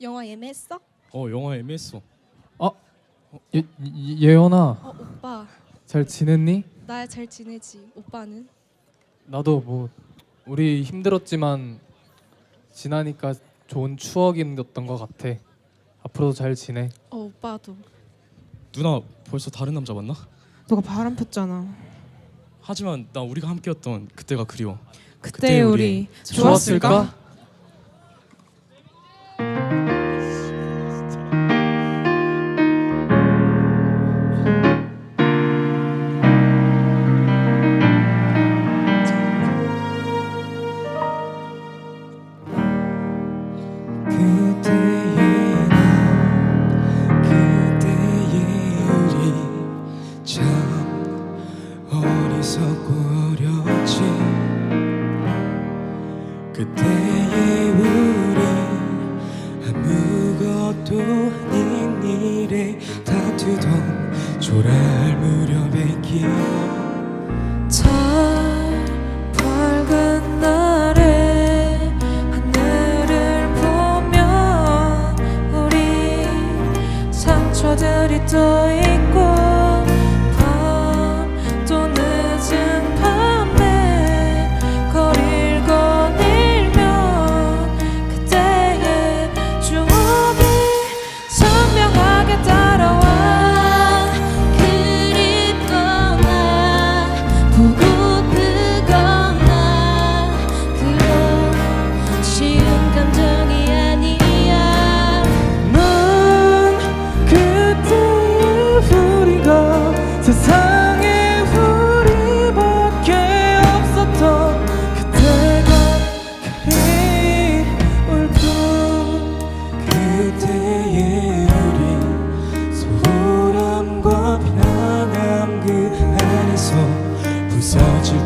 영화 예매했어? 어 영화 애매했어. 예, 예, 예연아 어 오빠 잘 지냈니? 나 잘 지내지. 오빠는? 나도 뭐 우리 힘들었지만 지나니까 좋은 추억이었던 것 같아. 앞으로도 잘 지내. 어 오빠도. 누나 벌써 다른 남자 만나? 너가 바람 폈잖아. 하지만 나 우리가 함께였던 그때가 그리워. 그때 우리 좋았을까? 그때의 우리 아무것도 아닌 일에 다투던 초라할 무렵의 기억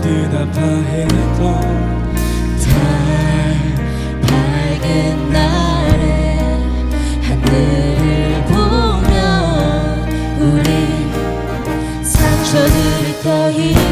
듯 아파했던 달 밝은 날에 하늘을 보면 우리 상처들이 더있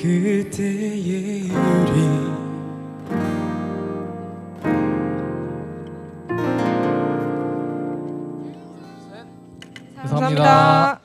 그때의 우리 감사합니다.